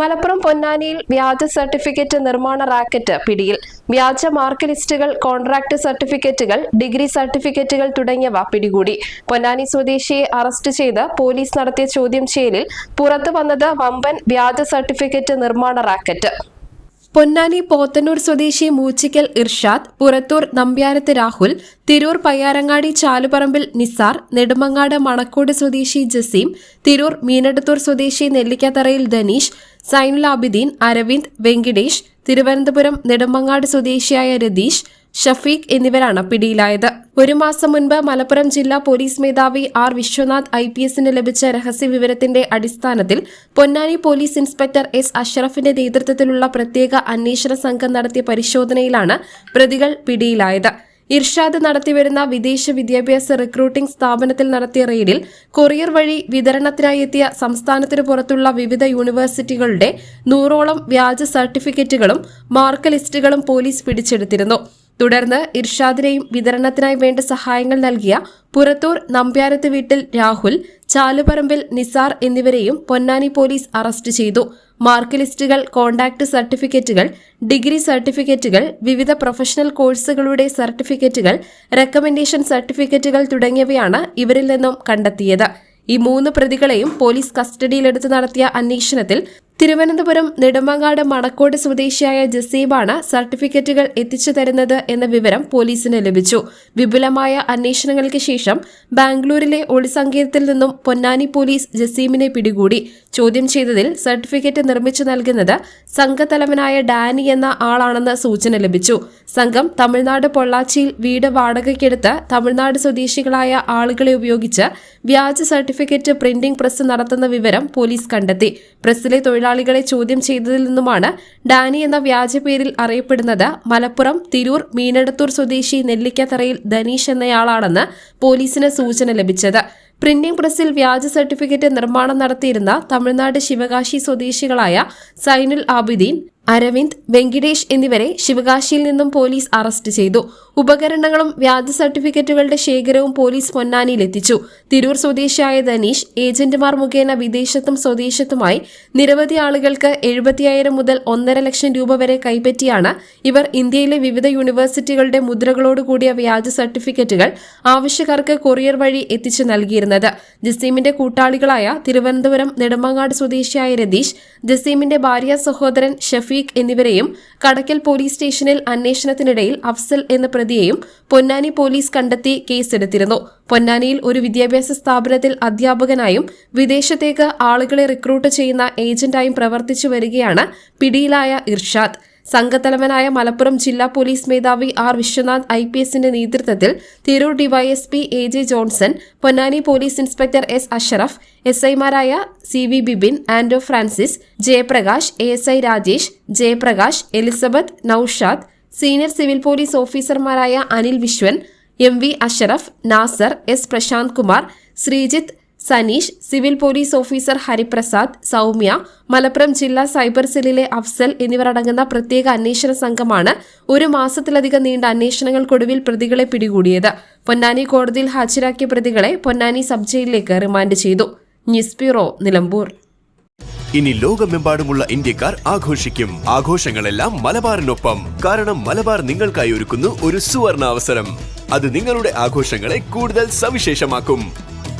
Malappuram പൊന്നാനിയിൽ വ്യാജ certificate നിർമ്മാണ റാക്കറ്റ് പിടിയിൽ. വ്യാജ മാർക്ക് ലിസ്റ്റുകൾ കോൺട്രാക്ട് സർട്ടിഫിക്കറ്റുകൾ ഡിഗ്രി സർട്ടിഫിക്കറ്റുകൾ തുടങ്ങിയവ പിടികൂടി. പൊന്നാനി സ്വദേശിയെ അറസ്റ്റ് ചെയ്ത് പോലീസ് നടത്തിയ ചോദ്യം ചെയ്യലിൽ പുറത്തു വന്നത് വമ്പൻ വ്യാജ സർട്ടിഫിക്കറ്റ് നിർമ്മാണ റാക്കറ്റ്. പൊന്നാനി പോത്തന്നൂർ സ്വദേശി മൂച്ചിക്കൽ ഇർഷാദ് പുറത്തൂർ നമ്പ്യാരത്ത് രാഹുൽ തിരൂർ പയ്യാരങ്ങാടി ചാലുപറമ്പിൽ നിസാർ നെടുമങ്ങാട് മണക്കോട് സ്വദേശി ജസീം തിരൂർ മീനടത്തൂർ സ്വദേശി നെല്ലിക്കത്തറയിൽ ധനീഷ് സൈനുൽ അബിദീൻ അരവിന്ദ് വെങ്കിടേഷ് തിരുവനന്തപുരം നെടുമങ്ങാട് സ്വദേശിയായ രതീഷ് ഷഫീഖ് എന്നിവരാണ് പിടിയിലായത്. ഒരു മാസം മുൻപ് മലപ്പുറം ജില്ലാ പോലീസ് മേധാവി ആർ വിശ്വനാഥ് ഐ പി എസിന് ലഭിച്ച രഹസ്യ വിവരത്തിന്റെ അടിസ്ഥാനത്തിൽ പൊന്നാനി പോലീസ് ഇൻസ്പെക്ടർ എസ് അഷറഫിന്റെ നേതൃത്വത്തിലുള്ള പ്രത്യേക അന്വേഷണ സംഘം നടത്തിയ പരിശോധനയിലാണ് പ്രതികൾ പിടിയിലായത്. ഇർഷാദ് നടത്തിവരുന്ന വിദേശ വിദ്യാഭ്യാസ റിക്രൂട്ടിംഗ് സ്ഥാപനത്തിൽ നടത്തിയ റെയ്ഡിൽ കൊറിയർ വഴി വിതരണത്തിനായി എത്തിയ സംസ്ഥാനത്തിനു പുറത്തുള്ള വിവിധ യൂണിവേഴ്സിറ്റികളുടെ നൂറോളം വ്യാജ സർട്ടിഫിക്കറ്റുകളും മാർക്ക് ലിസ്റ്റുകളും പോലീസ് പിടിച്ചെടുത്തിരുന്നു. തുടർന്ന് ഇർഷാദിനെയും വിതരണത്തിനായി വേണ്ട സഹായങ്ങൾ നൽകിയ പുറത്തൂർ നമ്പ്യാരത്ത് വീട്ടിൽ രാഹുൽ ചാലുപറമ്പിൽ നിസാർ എന്നിവരെയും പൊന്നാനി പോലീസ് അറസ്റ്റ് ചെയ്തു. മാർക്ക് ലിസ്റ്റുകൾ കോണ്ടാക്ട് സർട്ടിഫിക്കറ്റുകൾ ഡിഗ്രി സർട്ടിഫിക്കറ്റുകൾ വിവിധ പ്രൊഫഷണൽ കോഴ്സുകളുടെ സർട്ടിഫിക്കറ്റുകൾ റെക്കമെൻഡേഷൻ സർട്ടിഫിക്കറ്റുകൾ തുടങ്ങിയവയാണ് ഇവരിൽ നിന്നും കണ്ടെത്തിയത്. ഈ മൂന്ന് പ്രതികളെയും പോലീസ് കസ്റ്റഡിയിലെടുത്ത് നടത്തിയ അന്വേഷണത്തിൽ തിരുവനന്തപുരം നെടുമങ്ങാട് മണക്കോട് സ്വദേശിയായ ജസീബാണ് സർട്ടിഫിക്കറ്റുകൾ എത്തിച്ചു തരുന്നത് എന്ന വിവരം പോലീസിന് ലഭിച്ചു. വിപുലമായ അന്വേഷണങ്ങൾക്ക് ശേഷം ബാംഗ്ലൂരിലെ ഒളിസങ്കേതത്തിൽ നിന്നും പൊന്നാനി പോലീസ് ജസീമിനെ പിടികൂടി. ചോദ്യം ചെയ്തതിൽ സർട്ടിഫിക്കറ്റ് നിർമ്മിച്ചു നൽകുന്നത് സംഘത്തലവനായ ഡാനി എന്ന ആളാണെന്ന് സൂചന ലഭിച്ചു. സംഘം തമിഴ്നാട് പൊള്ളാച്ചിയിൽ വീട് വാടകയ്ക്കെടുത്ത് തമിഴ്നാട് സ്വദേശികളായ ആളുകളെ ഉപയോഗിച്ച് വ്യാജ സർട്ടിഫിക്കറ്റ് പ്രിന്റിംഗ് പ്രസ് നടത്തുന്ന വിവരം പോലീസ് കണ്ടെത്തി. പ്രസ്സിലെ തൊഴിലാളികളെ ചോദ്യം ചെയ്തതിൽ നിന്നുമാണ് ഡാനി എന്ന വ്യാജ പേരിൽ അറിയപ്പെടുന്നത് മലപ്പുറം തിരൂർ മീനടത്തൂർ സ്വദേശി നെല്ലിക്കത്തറയിൽ ധനീഷ് എന്നയാളാണെന്ന് പോലീസിന് സൂചന ലഭിച്ചത്. പ്രിന്റിംഗ് പ്രസിൽ വ്യാജ സർട്ടിഫിക്കറ്റ് നിർമ്മാണം നടത്തിയിരുന്ന തമിഴ്നാട് ശിവകാശി സ്വദേശികളായ സൈനുൽ ആബിദീൻ അരവിന്ദ് വെങ്കിടേഷ് എന്നിവരെ ശിവകാശിയിൽ നിന്നും പോലീസ് അറസ്റ്റ് ചെയ്തു. ഉപകരണങ്ങളും വ്യാജ സർട്ടിഫിക്കറ്റുകളുടെ ശേഖരവും പോലീസ് പൊന്നാനിയിലെത്തിച്ചു. തിരൂർ സ്വദേശിയായ ധനീഷ് ഏജന്റുമാർ മുഖേന വിദേശത്തും സ്വദേശത്തുമായി നിരവധി ആളുകൾക്ക് എഴുപത്തിയായിരം മുതൽ ഒന്നര ലക്ഷം രൂപ വരെ കൈപ്പറ്റിയാണ് ഇവർ ഇന്ത്യയിലെ വിവിധ യൂണിവേഴ്സിറ്റികളുടെ മുദ്രകളോടുകൂടിയ വ്യാജ സർട്ടിഫിക്കറ്റുകൾ ആവശ്യക്കാർക്ക് കൊറിയർ വഴി എത്തിച്ചു നൽകിയിരുന്നത്. ജസീമിന്റെ കൂട്ടാളികളായ തിരുവനന്തപുരം നെടുമങ്ങാട് സ്വദേശിയായ രതീഷ് ജസീമിന്റെ ഭാര്യ സഹോദരൻ ഷഫീഖ് എന്നിവരെയും കടക്കൽ പോലീസ് സ്റ്റേഷനിൽ അന്വേഷണത്തിനിടയിൽ അഫ്സൽ എന്ന പ്രതിയെയും പൊന്നാനി പോലീസ് കണ്ടെത്തി കേസെടുത്തിരുന്നു. പൊന്നാനിയിൽ ഒരു വിദ്യാഭ്യാസ സ്ഥാപനത്തിൽ അധ്യാപകനായും വിദേശത്തേക്ക് ആളുകളെ റിക്രൂട്ട് ചെയ്യുന്ന ഏജന്റായും പ്രവർത്തിച്ചു വരികയാണ് പിടിയിലായ ഇർഷാദ്. സംഘത്തലവനായ മലപ്പുറം ജില്ലാ പോലീസ് മേധാവി ആർ വിശ്വനാഥ് ഐ പി എസിന്റെ നേതൃത്വത്തിൽ Tirur DySP A J Johnson Ponnani police inspector S Ashraf S ഐമാരായ C V Bibin Ando Francis Jayaprakash A S I Rajesh Jayaprakash Elizabeth Noushad senior civil police ഓഫീസർമാരായ Anil Viswan M V Ashraf Nasar S Prashanth Kumar Sreejith Saneesh civil police officer Hariprasad Soumya Malappuram ജില്ലാ cyber സെല്ലിലെ അഫ്സൽ എന്നിവരടങ്ങുന്ന പ്രത്യേക അന്വേഷണ സംഘമാണ് ഒരു മാസത്തിലധികം നീണ്ട അന്വേഷണങ്ങൾക്കൊടുവിൽ പ്രതികളെ പിടികൂടിയത്. പൊന്നാനി കോടതിയിൽ ഹാജരാക്കിയ പ്രതികളെ പൊന്നാനി സബ് ജയിലിലേക്ക് റിമാൻഡ് ചെയ്തു. News bureau Nilambur. ഇനി ലോകമെമ്പാടുമുള്ള ഇന്ത്യക്കാർ ആഘോഷിക്കും. ആഘോഷങ്ങളെല്ലാം മലബാറിനൊപ്പം. കാരണം മലബാർ നിങ്ങൾക്കായി ഒരുക്കുന്നു ഒരു സുവർണ അവസരം അത് നിങ്ങളുടെ ആഘോഷങ്ങളെ കൂടുതൽ സവിശേഷമാക്കും.